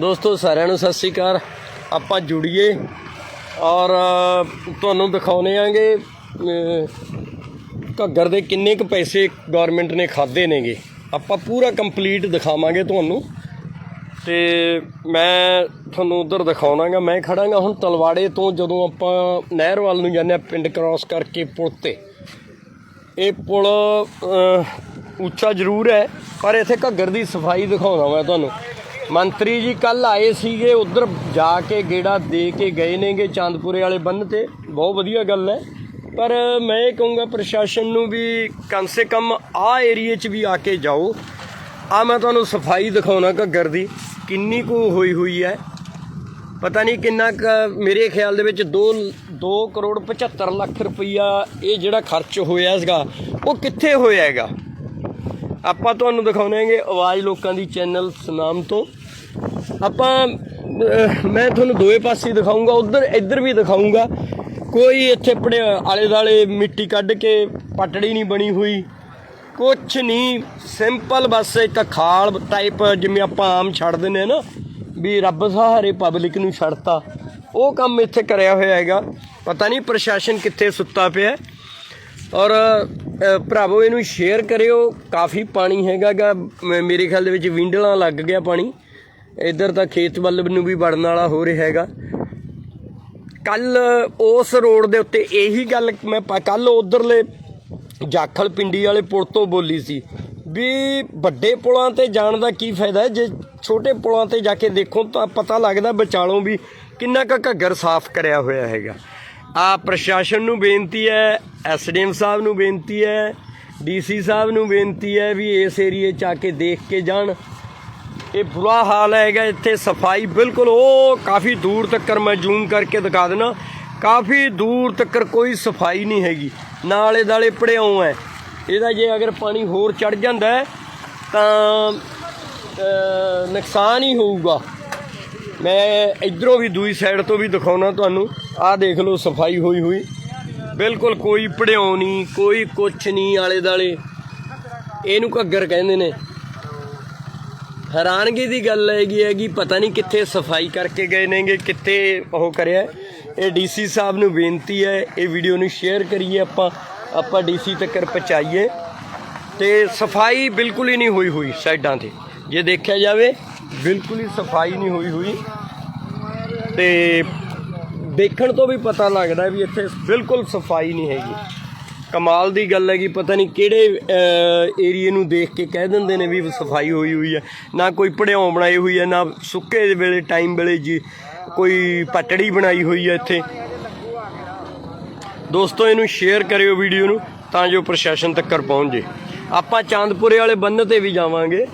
ਦੋਸਤੋ, ਸਾਰਿਆਂ ਨੂੰ ਸਤਿ ਸ੍ਰੀ ਅਕਾਲ। ਆਪਾਂ ਜੁੜੀਏ ਔਰ ਤੁਹਾਨੂੰ ਦਿਖਾਉਨੇ ਆਂਗੇ ਘੱਗਰ ਦੇ ਕਿੰਨੇ ਕੁ ਪੈਸੇ ਗਵਰਨਮੈਂਟ ਨੇ ਖਾਦੇ ਨੇਗੇ। ਆਪਾਂ ਪੂਰਾ ਕੰਪਲੀਟ ਦਿਖਾਵਾਂਗੇ ਤੁਹਾਨੂੰ। ਤੇ ਮੈਂ ਤੁਹਾਨੂੰ ਉਧਰ ਦਿਖਾਉਣਾਗਾ, ਮੈਂ ਖੜਾਂਗਾ ਹੁਣ ਤਲਵਾੜੇ ਤੋਂ ਜਦੋਂ ਆਪਾਂ ਨਹਿਰ ਵੱਲ ਨੂੰ ਜਾਂਦੇ ਆ ਪਿੰਡ ਕ੍ਰਾਸ ਕਰਕੇ ਪੁਲ ਤੇ। ਇਹ ਪੁਲ ਉੱਚਾ ਜ਼ਰੂਰ ਹੈ, ਪਰ ਇੱਥੇ ਘੱਗਰ ਦੀ ਸਫ਼ਾਈ ਦਿਖਾਉਣਾ ਮੈਂ ਤੁਹਾਨੂੰ। ਮੰਤਰੀ ਜੀ ਕੱਲ ਆਏ ਸੀਗੇ, ਉਧਰ ਜਾ ਕੇ ਗੇੜਾ ਦੇ ਕੇ ਗਏ ਨੇਗੇ ਚਾਂਦਪੁਰੇ ਵਾਲੇ ਬੰਨ ਤੇ। ਬਹੁਤ ਵਧੀਆ ਗੱਲ ਹੈ। ਪਰ ਮੈਂ ਇਹ ਕਹੂੰਗਾ ਪ੍ਰਸ਼ਾਸਨ ਨੂੰ ਵੀ ਕਮ ਸੇ ਕਮ ਆ ਏਰੀਏ 'ਚ ਵੀ ਆ ਕੇ ਜਾਓ। ਆ ਮੈਂ ਤੁਹਾਨੂੰ ਸਫ਼ਾਈ ਦਿਖਾਉਣਾ ਘੱਗਰ ਦੀ, ਕਿੰਨੀ ਕੁ ਹੋਈ ਹੋਈ ਹੈ। ਪਤਾ ਨਹੀਂ ਕਿੰਨਾ ਕੁ, ਮੇਰੇ ਖਿਆਲ ਦੇ ਵਿੱਚ 2 2 ਕਰੋੜ 75 ਲੱਖ ਰੁਪਈਆ ਇਹ ਜਿਹੜਾ ਖਰਚ ਹੋਇਆ ਸੀਗਾ ਉਹ ਕਿੱਥੇ ਹੋਇਆ ਹੈਗਾ? ਆਪਾਂ ਤੁਹਾਨੂੰ ਦਿਖਾਉਣਾਂਗੇ ਆਵਾਜ਼ ਲੋਕਾਂ ਦੀ ਚੈਨਲ ਸੁਨਾਮ ਤੋਂ। ਆਪਾਂ ਮੈਂ ਤੁਹਾਨੂੰ ਦੋਵੇਂ ਪਾਸੇ ਹੀ ਦਿਖਾਉਂਗਾ ਉਧਰ, ਇੱਧਰ ਵੀ ਦਿਖਾਉਂਗਾ ਕੋਈ ਇੱਥੇ ਪੜੇ ਆਲੇ ਦਾਲੇ ਮਿੱਟੀ ਕੱਢ ਕੇ ਪਟੜੀ ਨਹੀਂ ਬਣੀ ਹੋਈ। ਕੁਛ ਨਹੀਂ, ਸਿੰਪਲ ਬਸ ਇੱਕ ਖਾਲ ਟਾਈਪ ਜਿਵੇਂ ਆਪਾਂ ਆਮ ਛੱਡ ਦਿੰਦੇ ਆ ਨਾ, ਵੀ ਰੱਬ ਸਹਾਰੇ ਪਬਲਿਕ ਨੂੰ ਛੱਡਤਾ। ਉਹ ਕੰਮ ਇੱਥੇ ਕਰਿਆ ਹੋਇਆ ਹੈਗਾ। ਪਤਾ ਨਹੀਂ ਪ੍ਰਸ਼ਾਸਨ ਕਿੱਥੇ ਸੁੱਤਾ ਪਿਆ ਔਰ ਭਰਾਵੋ, ਇਹਨੂੰ ਸ਼ੇਅਰ ਕਰਿਓ। ਕਾਫੀ ਪਾਣੀ ਹੈਗਾਗਾ। ਮੇਰੇ ਖਿਆਲ ਦੇ ਵਿੱਚ ਵਿੰਡਲਾਂ ਲੱਗ ਗਿਆ ਪਾਣੀ। ਇੱਧਰ ਤਾਂ ਖੇਤ ਵੱਲ ਨੂੰ ਵੀ ਵੜਨ ਵਾਲਾ ਹੋ ਰਿਹਾ ਹੈਗਾ। ਕੱਲ ਉਸ ਰੋਡ ਦੇ ਉੱਤੇ ਇਹੀ ਗੱਲ ਮੈਂ ਕੱਲ ਉਧਰਲੇ ਜਾਖਲ ਪਿੰਡੀ ਵਾਲੇ ਪੁਲ ਤੋਂ ਬੋਲੀ ਸੀ ਵੀ ਵੱਡੇ ਪੁਲਾਂ ਤੇ ਜਾਣ ਦਾ ਕੀ ਫਾਇਦਾ ਜੇ ਛੋਟੇ ਪੁਲਾਂ ਤੇ ਜਾ ਕੇ ਦੇਖੋ ਤਾਂ ਪਤਾ ਲੱਗਦਾ ਵਿਚਾਲੋਂ ਵੀ ਕਿੰਨਾ ਕੁ ਘੱਗਰ ਸਾਫ਼ ਕਰਿਆ ਹੋਇਆ ਹੈਗਾ। ਆ ਪ੍ਰਸ਼ਾਸਨ ਨੂੰ ਬੇਨਤੀ ਹੈ, ਐਸਡੀਐਮ ਸਾਹਿਬ ਨੂੰ ਬੇਨਤੀ ਹੈ, ਡੀਸੀ ਸਾਹਿਬ ਨੂੰ ਬੇਨਤੀ ਹੈ ਵੀ ਇਸ ਏਰੀਏ ਚ ਆ ਕੇ ਦੇਖ ਕੇ ਜਾਣ। ਇਹ ਬੁਰਾ ਹਾਲ ਹੈਗਾ, ਇੱਥੇ ਸਫ਼ਾਈ ਬਿਲਕੁਲ, ਉਹ ਕਾਫੀ ਦੂਰ ਤੱਕ ਮੈਂ ਜ਼ੂਮ ਕਰਕੇ ਦਿਖਾ ਦੇਣਾ ਕਾਫੀ ਦੂਰ ਤੱਕ ਕੋਈ ਸਫ਼ਾਈ ਨਹੀਂ ਹੈਗੀ ਨਾਲੇ ਦਾਲੇ ਪੜਿਆਉ ਹੈ। ਇਹਦਾ ਜੇ ਅਗਰ ਪਾਣੀ ਹੋਰ ਚੜ ਜਾਂਦਾ ਤਾਂ ਨੁਕਸਾਨ ਹੀ ਹੋਊਗਾ। ਮੈਂ ਇਧਰੋਂ ਵੀ ਦੂਈ ਸਾਈਡ ਤੋਂ ਵੀ ਦਿਖਾਉਣਾ ਤੁਹਾਨੂੰ। ਆਹ ਦੇਖ ਲਓ, ਸਫ਼ਾਈ ਹੋਈ ਹੋਈ। ਬਿਲਕੁਲ ਕੋਈ ਪੜਿਓ ਨਹੀਂ, ਕੋਈ ਕੁਛ ਨਹੀਂ ਆਲੇ ਦਾਲੇ ਇਹਨੂੰ ਘੱਗਰ ਕਹਿੰਦੇ ਨੇ। ਹੈਰਾਨਗੀ ਦੀ ਗੱਲ ਹੈਗੀ ਹੈਗੀ ਪਤਾ ਨਹੀਂ ਕਿੱਥੇ ਸਫ਼ਾਈ ਕਰਕੇ ਗਏ ਨੇਗੇ, ਕਿੱਥੇ ਉਹ ਕਰਿਆ ਹੈ। ਇਹ ਡੀਸੀ ਸਾਹਿਬ ਨੂੰ ਬੇਨਤੀ ਹੈ, ਇਹ ਵੀਡੀਓ ਨੂੰ ਸ਼ੇਅਰ ਕਰੀਏ ਆਪਾਂ। ਆਪਾਂ ਡੀਸੀ ਤੱਕ ਪਹੁੰਚਾਈਏ। ਤੇ ਸਫ਼ਾਈ ਬਿਲਕੁਲ ਹੀ ਨਹੀਂ ਹੋਈ ਹੋਈ ਸਾਈਡਾਂ ਤੇ। ਜੇ ਦੇਖਿਆ ਜਾਵੇ, ਬਿਲਕੁਲ ਹੀ ਸਫ਼ਾਈ ਨਹੀਂ ਹੋਈ ਹੋਈ। ਤੇ ਦੇਖਣ ਤੋਂ ਵੀ ਪਤਾ ਲੱਗਦਾ ਵੀ ਇੱਥੇ ਬਿਲਕੁਲ ਸਫ਼ਾਈ ਨਹੀਂ ਹੈਗੀ। ਕਮਾਲ ਦੀ ਗੱਲ ਹੈ ਕਿ ਪਤਾ ਨਹੀਂ ਕਿਹੜੇ ਏਰੀਏ ਨੂੰ ਦੇਖ ਕੇ ਕਹਿ ਦਿੰਦੇ ਨੇ ਵੀ ਸਫ਼ਾਈ ਹੋਈ ਹੋਈ ਹੈ। ਨਾ ਕੋਈ ਪੜਿਆਉ ਬਣਾਈ ਹੋਈ ਹੈ, ਨਾ ਸੁੱਕੇ ਵੇਲੇ ਟਾਈਮ ਵੇਲੇ ਜੀ ਕੋਈ ਪਟੜੀ ਬਣਾਈ ਹੋਈ ਹੈ ਇੱਥੇ। ਦੋਸਤੋ, ਇਹਨੂੰ ਸ਼ੇਅਰ ਕਰਿਓ ਵੀਡੀਓ ਨੂੰ ਤਾਂ ਜੋ ਪ੍ਰਸ਼ਾਸਨ ਤੱਕ ਪਹੁੰਚ। ਜੇ ਆਪਾਂ ਚਾਂਦਪੁਰੇ ਵਾਲੇ ਬੰਨ ਤੇ ਵੀ ਜਾਵਾਂਗੇ।